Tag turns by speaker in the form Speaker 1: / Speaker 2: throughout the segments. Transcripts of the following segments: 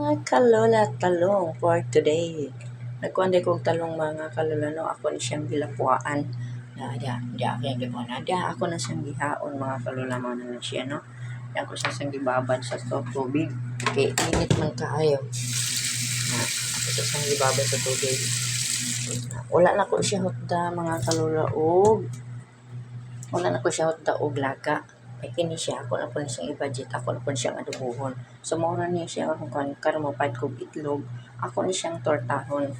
Speaker 1: Mga kalola talong for today. Nagkuhan kong talong mga kalola no. Ako na siyang gilapuan. Na da, da ako yung gilapuan. Da, ako na siyang gihaon mga kalola mga na siya no. Da ako siya siyang gibabad sa stove tubig. Kay init man kaayo. Na, ako siya siyang gibabad sa tubig. Na, Wala na ko siya hotda mga kalola og wala na ko siya hotda og laga. Ay kini siya, ako na po na siyang i-budget, ako na po na siyang adubuhon. So, mura niya siya kung kan karmo pad kog itlog, ako ni siyang tortahon.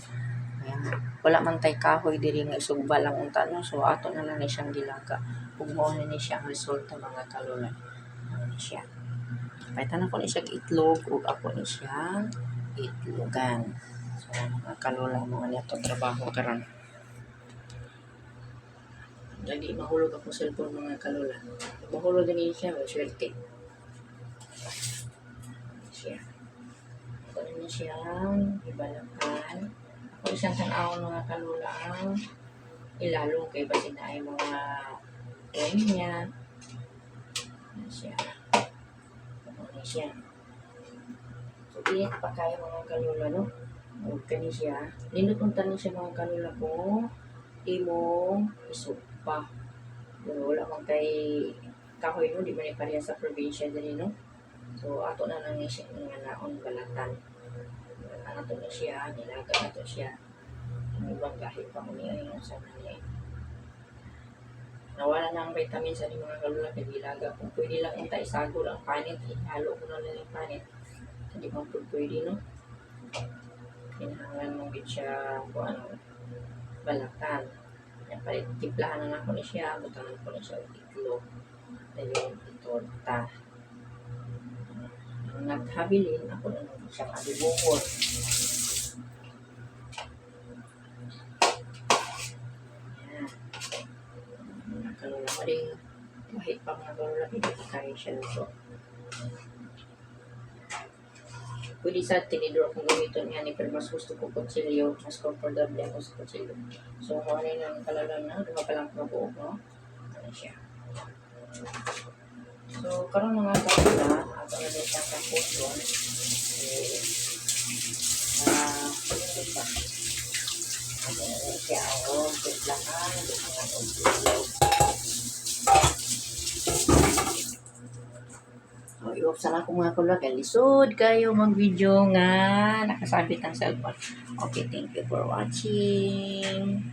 Speaker 1: Kaya, wala man tay kahoy diri nga isugba lang unta no. So, ato na lang ni siyang gilaga. Ug mao na ni siya ang resulta mga kalulan. Ano ni siya. Paitan ako ni siya itlog ug ako ni siyang itlogan. So, mga kalulan mo niya to trabaho karon. Lagi mahulog ako cellphone mga kalula. Mahulog din siya, may swerte. Siya. Ako na siyang ibalakan. Ako isang tanawon mga kalula ang ilalong kay basin ay mga kuwan niya. Ano siya. Ako na siya. So, init pa kaya mga kalula, no? Huwag ka ni siya. Ninutuntan ni siya mga kalula ko. Imong isupa. Pero wala man kay kahoy no, di man pareha sa probinsya din no. So ato na lang siya nga naon balatan. Ano to na siya, nilaga na to siya. Ang ibang kahit pa ko niya yung sa niya. Nawala na ang vitamin sa mga kalula kay gilaga. Kung pwede lang intay sagol ang panit, ihalo ko na lang yung panit. Hindi man po pwede no. Kinahangan mong gid siya kung ano balatan. Yan pa tiplahan na ako ni siya, butangan ko na siya ng itlog. Dahil itorta. Ang naghabilin, ako na naman siya kadibukot. Yan. Nakalula ko rin, kahit pa mga kalula, hindi ko kaya siya nito. Pwede sa tinidor kung gamiton nga ni pero mas gusto ko kutsilyo, mas comfortable ako sa kutsilyo. So, kung ano yung kalalan na, diba pa lang mabuo ko, ano siya. So, karon mga kapila, ako na din siya kapos doon. Eh, ah, uh, pa. Ako na din siya, ako, tiplahan, tiplahan, So, iwapsan ako mga kulwa kay lisod kayo mag-video nga nakasabit ang cellphone. Okay, thank you for watching.